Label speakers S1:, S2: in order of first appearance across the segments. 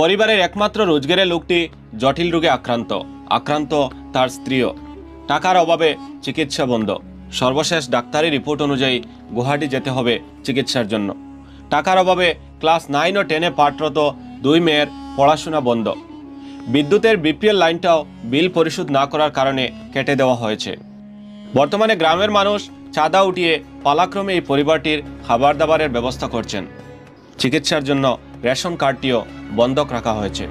S1: পরিবারের একমাত্র রোজগারের লোকটি জটিল রোগে আক্রান্ত। আক্রান্ত তার স্ত্রীও। টাকার অভাবে চিকিৎসা বন্ধ। সর্বশেষ ডাক্তারি রিপোর্ট অনুযায়ী গুয়াহাটি যেতে হবে চিকিৎসার জন্য। টাকার অভাবে ক্লাস নাইন ও টেনে পাঠরত দুই মেয়ের পড়াশোনা বন্ধ। বিদ্যুতের বিপিএল লাইনটাও বিল পরিশোধ না করার কারণে কেটে দেওয়া হয়েছে। বর্তমানে গ্রামের মানুষ চাঁদা উঠিয়ে পালাক্রমে এই পরিবারটির খাবার দাবারের ব্যবস্থা করছেন। চিকিৎসার জন্য রেশন কার্ডটিও বন্ধক রাখা হয়েছে।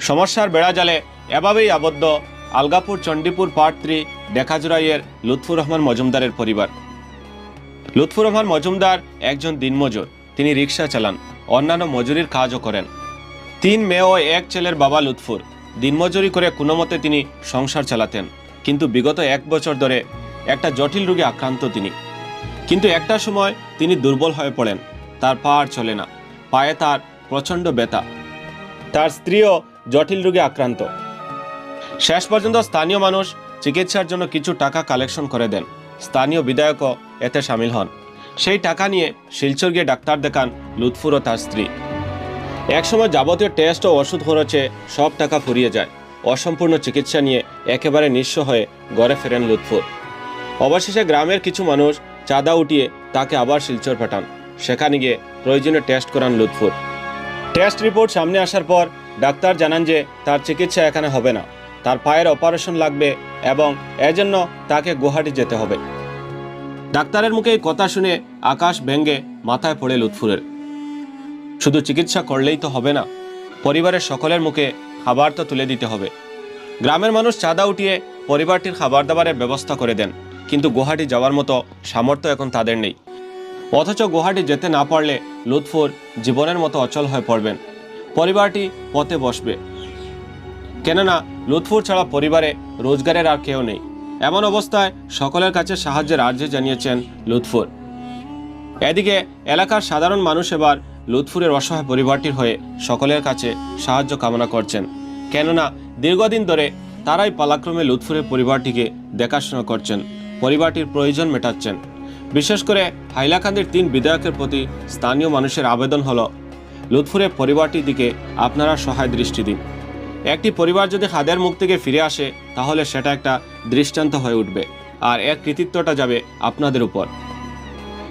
S1: সমস্যার বেড়াজালে এভাবেই আবদ্ধ আলগাপুর চণ্ডীপুর পার্ট থ্রি ডেকাজুরাইয়ের লুৎফুর রহমান মজুমদারের পরিবার। লুৎফুর রহমান মজুমদার একজন দিনমজুর। তিনি রিক্সা চালান, অন্যান্য মজুরির কাজও করেন। তিন মেয়ে ও এক ছেলের বাবা লুৎফুর। দিনমজুরি করে কোনো মতে তিনি সংসার চালাতেন, কিন্তু বিগত এক বছর ধরে একটা জটিল রোগে আক্রান্ত তিনি। কিন্তু একটা সময় তিনি দুর্বল হয়ে পড়েন, তার পা আর চলে না। পায়ে তার প্রচণ্ড ব্যথা। তার স্ত্রীও জটিল রোগে আক্রান্ত। শেষ পর্যন্ত স্থানীয় মানুষ চিকিৎসার জন্য কিছু টাকা কালেকশন করে দেন। স্থানীয় বিধায়কও এতে সামিল হন। সেই টাকা নিয়ে শিলচর গিয়ে ডাক্তার দেখান লুৎফুর ও তার স্ত্রী। একসময় যাবতীয় টেস্ট ও ওষুধ খরচে সব টাকা ফুরিয়ে যায়। অসম্পূর্ণ চিকিৎসা নিয়ে একেবারে নিঃস্ব হয়ে ঘরে ফেরেন লুৎফুর। অবশেষে গ্রামের কিছু মানুষ চাঁদা উঠিয়ে তাকে আবার শিলচর পাঠান। সেখানে গিয়ে প্রয়োজনীয় টেস্ট করান লুৎফুর। টেস্ট রিপোর্ট সামনে আসার পর ডাক্তার জানান যে তার চিকিৎসা এখানে হবে না। তার পায়ের অপারেশন লাগবে এবং এজন্য তাকে গুয়াহাটি যেতে হবে। ডাক্তারের মুখে এই কথা শুনে আকাশ ভেঙ্গে মাথায় পড়ে লুৎফুরের। শুধু চিকিৎসা করলেই তো হবে না, পরিবারের সকলের মুখে খাবার তো তুলে দিতে হবে। গ্রামের মানুষ চাঁদা উঠিয়ে পরিবারটির খাবার দাবারের ব্যবস্থা করে দেন, কিন্তু গুয়াহাটি যাওয়ার মতো সামর্থ্য এখন তাদের নেই। অথচ গুয়াহাটি যেতে না পারলে লুৎফুর জীবনের মতো অচল হয়ে পড়বেন। পরিবারটি পথে বসবে। কেননা, লুৎফুর ছাড়া পরিবারে রোজগারের আর কেউ নেই। এমন অবস্থায় সকলের কাছে সাহায্যের আর্জি জানিয়েছেন লুৎফুর। এদিকে, এলাকার সাধারণ মানুষ এবার লুৎফুরের অসহায় পরিবারটির হয়ে সকলের কাছে সাহায্য কামনা করছেন। কেননা, দীর্ঘদিন ধরে তারাই পালাক্রমে লুৎফুরের পরিবারটিকে দেখাশোনা করছেন। পরিবারটির প্রয়োজন মেটাচ্ছেন। বিশেষ করে হাইলাকান্দির তিন বিধায়কের প্রতি স্থানীয় মানুষের আবেদন হল, লুৎফুরের পরিবারটির দিকে আপনারা সহায় দৃষ্টি দিন। একটি পরিবার যদি হাদের মুখ থেকে ফিরে আসে, তাহলে সেটা একটা দৃষ্টান্ত হয়ে উঠবে, আর এর কৃতিত্বটা যাবে আপনাদের উপর।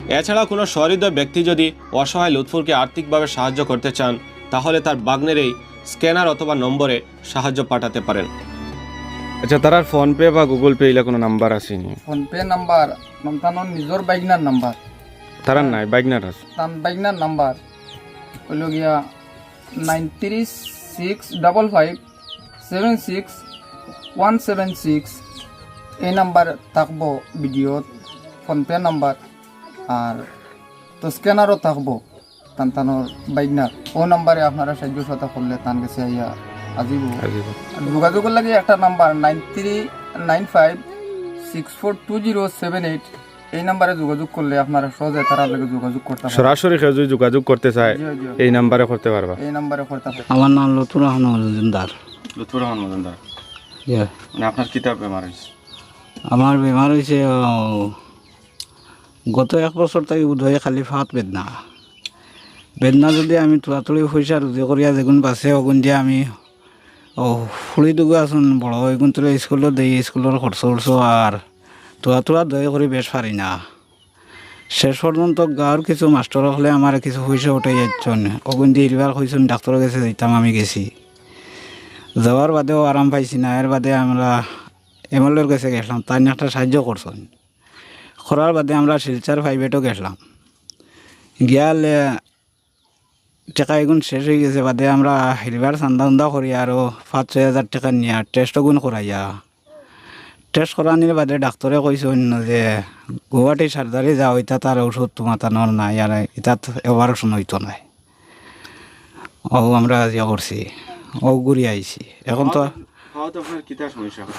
S1: এছাড়া কোনো সহৃদয় ব্যক্তি যদি অসহায় লুৎফুরকে আর্থিকভাবে সাহায্য করতে চান, তাহলে তার বাগ্নের এই স্ক্যানার অথবা নম্বরে সাহায্য পাঠাতে পারেন।
S2: আচ্ছা তার ফোন পে বা গুগল পে এগুলা কোনো নাম্বার আসেনি?
S3: ফোনপে নাম্বার নমতানোর নিজর বাইকনার নাম্বার
S2: তার নাই বাইকনার আছে?
S3: তান বাইকনার নাম্বার হইল গিয়া nine three six double five seven six one seven six এই নাম্বার থাকব ভিডিওত ফোনপে নাম্বার আর তো স্ক্যানারও থাকব তান তানোর বাইকনার ও নাম্বারে আপনারা সাহায্য সহায়তা করলে তান কাছে আইয়া আজিব। যোগাযোগের লাগে একটা number? Nine three nine five six four two zero seven eight. এই নাম্বারে যোগাযোগ করলে আপনারা সহজে তারা লাগে যোগাযোগ করতে
S2: সরাসরি কেউ যদি যোগাযোগ করতে চায়। এই নাম্বারে করতে পারবা।
S3: এই নাম্বারে করতে পারেন
S4: আমার নাম লতুর রহমান মজুমদার।
S2: লুৎফুর রহমান মজুমদার। মানে আপনার কিতাব বেমার হয়েছে?
S4: আমার বেমার হয়েছে গত এক বছর থেকে বোধহয় খালি ফাত বেদনা। বেদনা যদি আমি তুলাতুলি পয়সা রুজি করিয়া যেগুন বাসে অগুন দিয়ে আমি দুগো আসুন, বড় তুলে স্কুলত দেই স্কুলের খরচ খরচ আর তুলা তুলা দয়া করে বেশ পারি না। শেষ পর্যন্ত গাঁৱৰ কিছু মাষ্টৰ হলে আমার কিছু পয়সা উঠাই যাচ্ছেন অগুন দিয়ে এবার কইছেন ডাক্তারের কাছে যাইতাম আমি গেছি। যাওয়ার বাদেও আরাম পাইছি না এর বাদে আমরা এমএলএর কাছে গেছিলাম নিয়ে একটা সাহায্য করছেন করার বাদে আমরা শিলচার প্রাইভেটও গেছিলাম। গিয়ালে টাকা এগুন শেষ হয়ে গেছে, বাদে আমরা হেরিবার চান্দা উন্দা করি আরও পাঁচ, ছয় হাজার টাকা নিয়ে টেস্ট গুণ করাইয়া টেস্ট করানির বাদে ডাক্তরে কইছেন যে গুয়াহাটি সার্জারি যা ওইটা তার ওষুধ তোমার তানোর নাই আর ইতাত অপারেশন হইতো নাই। ও আমরা ইয়া করছি ও ঘুরি আইছি এখন তো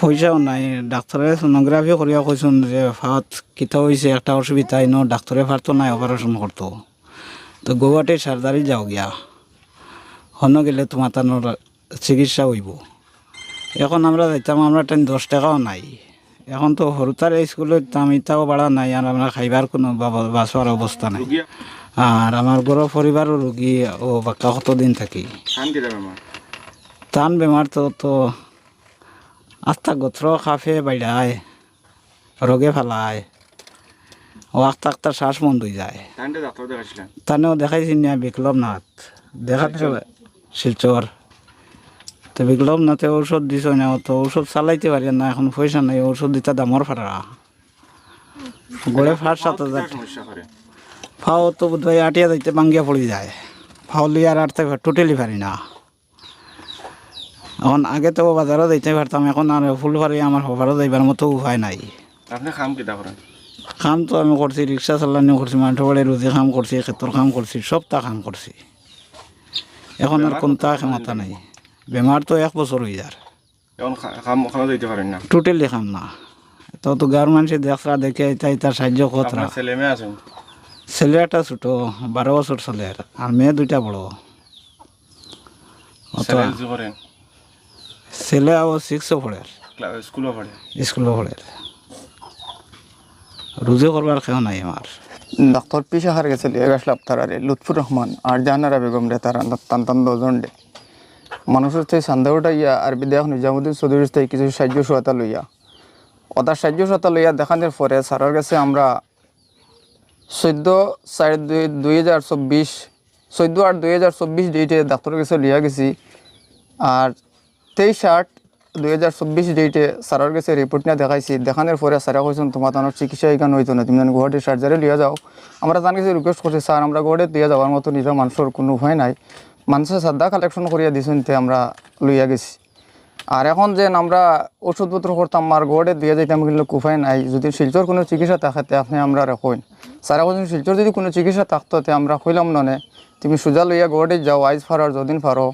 S4: পয়সাও নাই। ডাক্তারে সোনোগ্রাফি করিয়া কইছেন যে ফাত কিতা হয়েছে একটা অসুবিধা, ইনো ডাক্তারে পারতো নাই অপারেশন করতো তো গুয়াহাটি সার্জারি যাও গিয়া। হন গেলে তোমার তানোর চিকিৎসা হইব। এখন আমরা যাইতাম আমরা টাইম দশ টাকাও নাই। এখন তো সরুতার স্কুলত দাম ইটাও বাড়া নাই আর আমরা খাইবার কোনো বাঁচবার অবস্থা নাই। আর আমার ঘর পরিবারও রোগী ও বাক্কা কতদিন থাকি। টান বেমার তো তো আস্তা গোত্র খাফে বাইড়ায় রোগে ফেলায়। আস্তা আস্তা শ্বাস বন্ধ হয়ে যায়। তানেও দেখাইছি না বিক্লব নাথ। দেখাতে শিলচর? তো বিক্লব নাথে ঔষধ দিছ না তো ঔষধ চালাইতে পারি না এখন পয়সা নাই ঔষধ দিতে দামর ফাটা। গড়ে ফাট সাত হাজার। ফাও তো বোধহয় আটিয়া যাইতে বাঙ্গিয়া পড়ে যায়। ফাও লিয়ে আর আটতে টোটালি পারি না। এখন আগে তো বাজারও যাইতে পারতাম এখন আর ফুল পারি আমার হবারও যাইবার মতো উপায় নাই।
S2: আপনি খাম কিটা করেন?
S4: কাম তো আমি করছি রিক্সা চালানি করছি মাঠে বাড়ি রুজি কাম করছি ক্ষেত্র কাম করছি সবটা কাম করছি এখন আর কোনটা ক্ষমতা নাই। বেমার তো এক বছর হয়ে যার
S2: খা- খাম না?
S4: তো তো গার মানুষে দেখরা দেখে এটা তার সাহায্য কতরা
S2: ছেলে
S4: একটা ছোটো বারো বছর ছেলের আর মেয়ে দুইটা বড়।
S2: ছেলে
S4: আবার সিক্সও পড়ে
S2: ক্লা- স্কুলও পড়ে
S4: স্কুলও পড়ে রুজি করবার কেউ নাই আমার।
S3: ডাক্তার পিসা হার গেছে লিয়ে গেছিলাম তারারে লুৎফুর রহমান আর জাহানারা বেগম রে তারা টান দজন ডে মানুষের থেকে সন্দেহটা ইয়া আর বিদেশ নিজামুদ্দিন চৌধুরীর থেকে কিছু সাহায্য সহায়তা লইয়া। ওটার সাহায্য সহায়তা লইয়া দেখানোর পরে স্যারের কাছে আমরা চোদ্দ চার দুই দুই হাজার চব্বিশ, চোদ্দ আট দুই হাজার চব্বিশ ডেটে ডাক্তারের কাছে লিয়া গেছি। আর তেইশ আট দুই হাজার চব্বিশ ডেটে স্যারের কাছে রিপোর্ট নিয়ে দেখাইছি, দেখানোর পরে স্যারা কইছেন, তোমার তোমার চিকিৎসা এখানে হইতো না, তুমি গুয়াহাটির সার্জারি লিয়ে যাও। আমরা তার কাছে রিকোয়েস্ট করছি, স্যার, আমরা গুয়াহাটি দিয়ে যাওয়ার মতো নিজের মানুষের কোনো উপায় নাই। মানুষের শ্রদ্ধা কালেকশন করিয়া দিছেন তে আমরা লইয়া গেছি। আর এখন যে আমরা ওষুধপত্র করতাম আর গড়ে দিয়ে যাইতাম, কিন্তু উপায় নাই। যদি শিলচর কোনো চিকিৎসা থাকাতে আপনি আমরা রাখুন সারা কথা শিলচর যদি কোনো চিকিৎসা থাকতো আমরা কইলাম ননে, তুমি সোজা লইয়া গড়ে যাও, আইজ ফারো যদিন ফারো,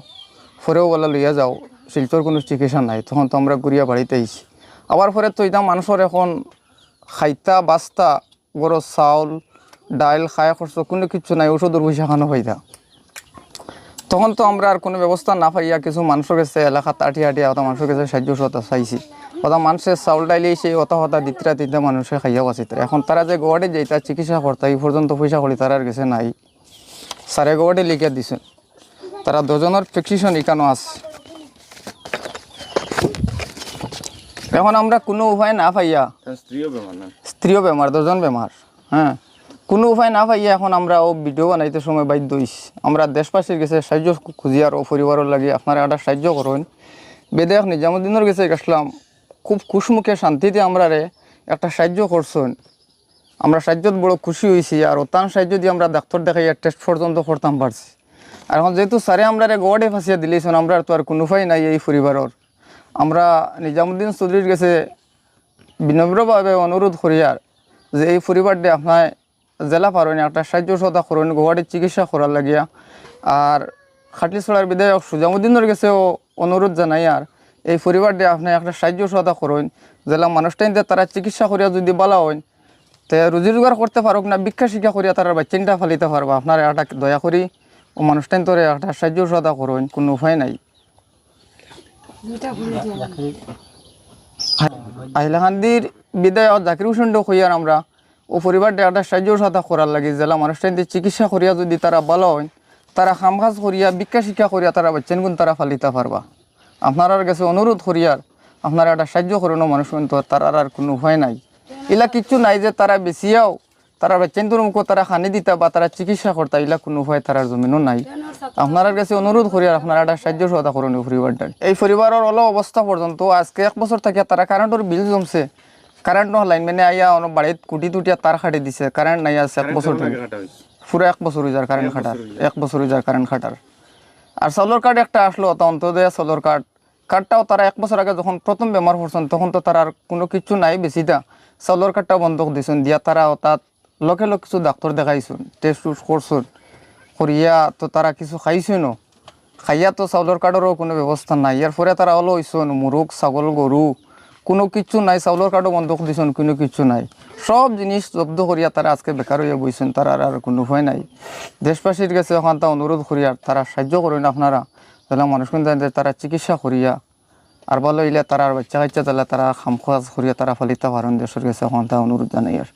S3: ফরেও বলা লইয়া যাও। শিলচর কোনো চিকিৎসা নাই, তখন তো আমরা ঘুরিয়া বাড়িতে আইছি। আবার পরে তো এটা মানুষের এখন খাইতা, বাস্তা বড় চাউল, ডাইল খায়া খরচ, কোনো কিছু নাই ওষুধের পয়সা খানো পাইতা তখন তো আমরা আর কোনো ব্যবস্থা না পাইয়া কিছু মানুষের কাছে এলাকা তাটি হাটিয়া ওটা মানুষের কাছে সাহায্য সহতা চাইছি। ওটা মানুষের চাউল, ডাইলে সেই অত হতা দিতরা তিনটা মানুষে খাইয়াও আছে এখন তারা যে গোয়াটে যাইতা চিকিৎসা করতা, এই পর্যন্ত পয়সা করি তারা তারার কাছে নাই। সারে গোয়াটে লিখে দিছে। তারা দুজনের প্রেসক্রিপশন এখানেও আছে। এখন আমরা কোনো উপায় না পাইয়া
S2: তার স্ত্রীও বেমার না।
S3: স্ত্রীও বেমার দুজন বেমার হ্যাঁ। কোনো উপায় না পাইয়া এখন আমরা ও ভিডিও বানাইতে সময় বাধ্য হইছি। আমরা দেশবাসীর কাছে সাহায্য খুঁজি আর ও পরিবারের লাগে আপনারা একটা সাহায্য করুন। বেদেশ নিজামুদ্দিনের কাছে গেছিলাম খুব খুশমুখে শান্তিতে আমরা রে একটা সাহায্য করছেন। আমরা সাহায্যত বড় খুশি হয়েছি আর ওতান সাহায্য দিয়ে আমরা ডাক্তার দেখাই টেস্ট পর্যন্ত করতাম পারছি। আর এখন যেহেতু স্যারে আমরা রে গোয়াডে ফাঁসিয়া দিলেছেন আমরা তো আর কোনো উপায় নাই এই পরিবারের। আমরা নিজামুদ্দিন চৌধুরীর কাছে বিনম্রভাবে অনুরোধ করি আর যে এই পরিবারটি আপনার জেলা পারেন একটা সাহায্য সহতা করেন গুয়াহাটির চিকিৎসা করার লাগিয়া আর খাটলিছড়ার বিধায়ক সুজামুদ্দিনের কাছেও অনুরোধ জানাই আর এই পরিবারটি আপনি একটা সাহায্য সহতা করেন জেলা মানুষটাই তারা চিকিৎসা করিয়া যদি বলা হয় তে রুজি রোজগার করতে পারুক না ভিক্ষা শিক্ষা করিয়া তারা বাচ্চাটা ফালিতে পারবা আপনার একটা দয়া করি ও মানুষটাই তোরে একটা সাহায্য সহতা করেন কোনো উপায় নাই। আহিলাকান্দির বিদায়ত জাকির হোসেন হইয়ার আমরা ও পরিবারটা একটা সাহায্য সাথা করার লাগে জেলা মানুষটাই চিকিৎসা করিয়া যদি তারা ভালো হয় তারা কাম কাজ করিয়া ভিক্ষা শিক্ষা করিয়া তারা বাচ্চেন গুণ তারা ফালিতে পারবা। আপনার কাছে অনুরোধ করিয়ার আপনারা একটা সাহায্য করুন মানুষ তো তার আর কোনো উপায় নাই। এলা কিচ্ছু নাই যে তারা বেশিয়াও তারা বাচ্চেন মুখ তারা খানি দিতা বা তারা চিকিৎসা করতা এলা কোনো উপায় তার জমিনও নাই। আপনার কাছে অনুরোধ করি আর আপনারা একটা সাহায্য সহায়তা করুন এই পরিবারটার। এই পরিবারের অলপ অবস্থা পর্যন্ত আজকে এক বছর থেকে তারা কারেন্টের বিল জমছে। কারেন্ট লাইন মানে আইয়া অনেক বাড়িত কুটি টুটিয়া তার খাটি দিছে। কারেন্ট নাই আছে এক বছর থেকে পুরো এক বছর হয়ে যার কারেন্ট খাটার। এক বছর হয়ে যার কারেন্ট খাটার। আর সোলার কার্ড একটা আসলো তো অন্তদয় সোলার কার্ড কার্ডটাও তারা এক বছর আগে যখন প্রথম বেমার পড়ছেন তখন তো তার আর কোনো কিছু নাই বেশিটা সোলার কার্ডটাও বন্ধ দিয়েছেন দিয়া তারা তাত লকে লক কিছু ডাক্তার দেখাইছেন টেস্ট টুস্ট করছেন। করিয়া তো তারা কিছু খাইছেনও খাইয়া তো চাউলের কার্ডেরও কোনো ব্যবস্থা নাই। ইয়ার পরে তারা হলো হইছেন মুরগ ছাগল গরু কোনো কিছু নাই চাউলের কার্ডও বন্ধ করে দিয়েছেন কোনো কিছু নাই। সব জিনিস জব্দ করিয়া তারা আজকে বেকার হইয়া বইছেন তারা আর কোনো উপায় নাই। দেশবাসীর কাছে ওখান তা অনুরোধ করিয়া তারা সাহায্য করেন আপনারা। তাহলে মানুষ কিন্তু তারা চিকিৎসা করিয়া আর ভালো হইলে তারা বাচ্চা কাচ্চা তাহলে তারা খাম খোয়াজ করিয়া তারা ফলিতে পারেন দেশের কাছে ওখান তা অনুরোধ জানাই আর